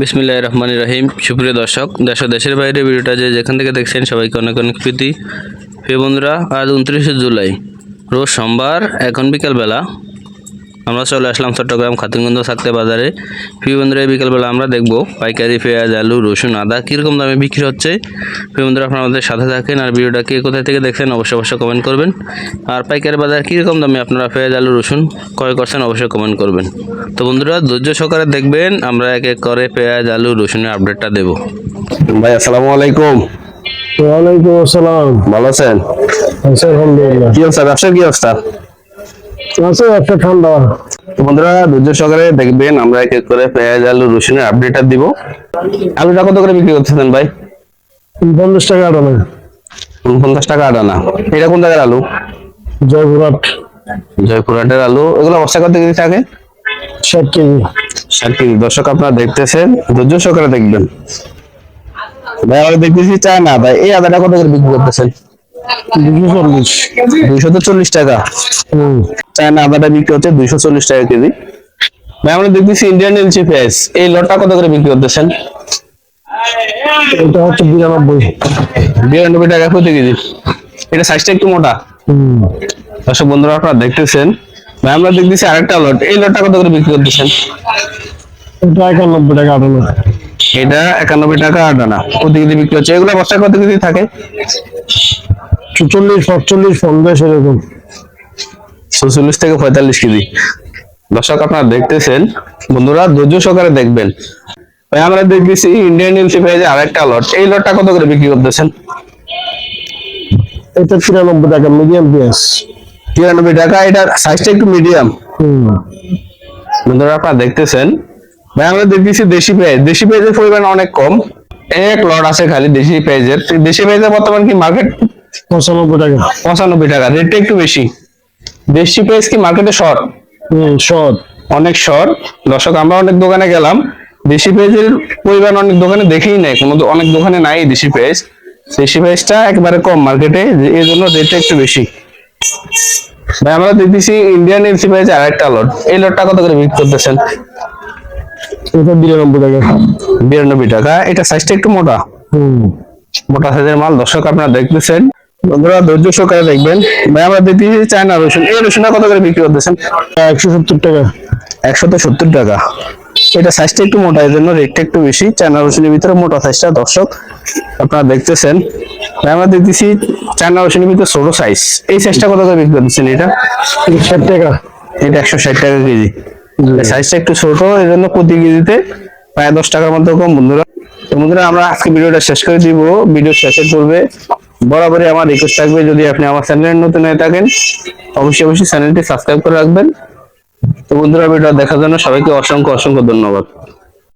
বিসমিল্লাহ রহমান রহিম। সুপ্রিয় দর্শক, দেশ দেশের বাইরে ভিডিওটা যে যেখান থেকে দেখছেন সবাইকে অনেক অনেক প্রীতি। প্রিয় বন্ধুরা, আজ উনত্রিশে জুলাই, রোজ সোমবার, এখন বিকালবেলা। আমরা চলে আসলাম চট্টগ্রাম খাতুনগঞ্জ থাকতে বাজারে। প্রিয় বন্ধুরা এই বিকালবেলা আমরা দেখব পাইকারি পেঁয়াজ আলু রসুন আদা কীরকম দামে বিক্রি হচ্ছে। প্রিয় বন্ধুরা আপনারা আমাদের সাথে থাকেন আর ভিডিওটা কে কোথায় থেকে দেখছেন অবশ্যই অবশ্যই কমেন্ট করবেন। আর পাইকারি বাজার কীরকম দামে আপনারা পেঁয়াজ আলু রসুন ক্রয় করছেন অবশ্যই কমেন্ট করবেন। তো বন্ধুরা ধৈর্য সহকারে দেখবেন আমরা এক এক করে পেঁয়াজ আলু রসুনের আপডেটটা দেবো। ভাই আসসালামু আলাইকুম। ওয়ালাইকুম আসসালাম। ভালো আছেন? আছি আলহামদুলিল্লাহ। কি অবস্থা? ব্যবসার কি অবস্থা? আছে একটা ঠান্ডা। তো বন্ধুরা ধৈর্য সহকারে দেখবেন আমরা এক এক করে পেঁয়াজ আলু রসুনের আপডেটটা দিব। আলুটা কত করে বিক্রি করতেছেন ভাই? পঞ্চাশ টাকা পঞ্চাশ টাকা আটানা। এটা কোন জায়গার আলু? জয়পুরহাট। জয়পুরহাটের আলু। এগুলো বস্তা কত কেজি থাকে? ষাট কেজি। ষাট কেজি। দর্শক আপনারা দেখতেছেন ধৈর্য সহকারে দেখবেন। ভাই আমরা দেখতেছি চায় না ভাই এই আদাটা কত করে বিক্রি করতেছেন? দুশো চল্লিশ। দুইশো চল্লিশ টাকা। চায়না আদাটা বিক্রি হচ্ছে দুইশো চল্লিশ টাকা কেজি। ভাই আমরা দেখতেছি ইন্ডিয়ান এলচি পেঁয়াজ এই লটটা কত করে বিক্রি করতেছেন? এটা হচ্ছে বিরানব্বই। বিরানব্বই টাকা প্রতি কেজি। এটা সাইজটা একটু মোটা। দর্শক বন্ধুরা আপনারা দেখতেছেন। ভাই আমরা দেখতেছি আরেকটা লট। এই লটটা কত করে বিক্রি করতেছেন? এটা একানব্বই টাকা আটা না এটা একানব্বই টাকা আট আনা প্রতি কেজি বিক্রি হচ্ছে। এগুলো বস্তায় কত কেজি থাকে। চুচল্লিশ পাঁচচল্লিশ পঞ্চাশ এরকম। ছচল্লিশ থেকে পঁয়তাল্লিশ কেজি। দর্শক আপনারা দেখতেছেন। বন্ধুরা ধৈর্য সহকারে দেখবেন। ভাই আমরা দেখতেছি ইন্ডিয়ান এলসি পেঁয়াজের আরেকটা লট এই লটটা কত করে বিক্রি করতেছেন? এটা তিরানব্বই টাকা মিডিয়াম পেঁয়াজ। তিরানব্বই টাকা। এটা সাইজটা একটু মিডিয়াম বন্ধুরা আপনারা দেখতেছেন। ভাই আমরা দেখতেছি দেশি পেঁয়াজ। দেশি পেঁয়াজের পরিমাণ অনেক কম। এক লট আছে খালি দেশি পেঁয়াজের। দেশি পেঁয়াজের বর্তমান কি মার্কেট পঁচানব্বই টাকা। পঁচানব্বই টাকা। রেটটা একটু বেশি। দেশি পেঁয়াজ কি মার্কেটে শর্ট সৎ অনেক শর্ট দর্শক আমরা অনেক দোকানে গেলাম। দেশি পেঁয়াজের পরিমাণ অনেক দোকানে দেখেই নাই। কোনো অনেক দোকানে নাই দেশি পেঁয়াজ। দেশি পেঁয়াজটা একবারে কম মার্কেটে এর জন্য রেটটা একটু বেশি। ভাই আমরা দেখতেছি ইন্ডিয়ান এলসি পেঁয়াজ আর একটা লট। এই লটটা কত করে বিক্রি করতেছেন? এটা বিরানব্বই টাকা। বিরানব্বই টাকা। এটা সাইজটা একটু মোটা। হুম। মোটা সাইজের মাল দর্শক আপনারা দেখতেছেন। বন্ধুরা ধৈর্য সহকারে দেখবেন। ভাই আমরা দেখতেছি চায়না রসুন। এই রসুনটা কত করে বিক্রি করতেছেন? একশো সত্তর টাকা। একশত সত্তর টাকা। এটা সাইজটা একটু মোটা এই জন্য রেটটা একটু বেশি। চায়না রসুনের ভিতরে মোটা সাইজটা দর্শক আপনারা দেখতেছেন। আমরা দেখতেছি চায়না রসুনের ভিতরে ছোট সাইজ এই সাইজটা কত করে বিক্রি করতেছেন এটা এটা? ষাট টাকা। এটা একশো ষাট টাকা কেজি। সাইজটা একটু ছোট, এই জন্য প্রতি কেজিতে প্রায় দশ টাকার মতো কম, বন্ধুরা। তো বন্ধুরা, আমরা আজকে ভিডিওটা শেষ করে দিব। ভিডিও শেষে করবে বরাবরই আমার রিকোয়েস্ট থাকবে, যদি আপনি আমার চ্যানেলের নতুন হয়ে থাকেন, অবশ্যই অবশ্যই চ্যানেলটি সাবস্ক্রাইব করে রাখবেন। তো বন্ধুরা ভিডিও দেখার জন্য সবাইকে অসংখ্য অসংখ্য ধন্যবাদ।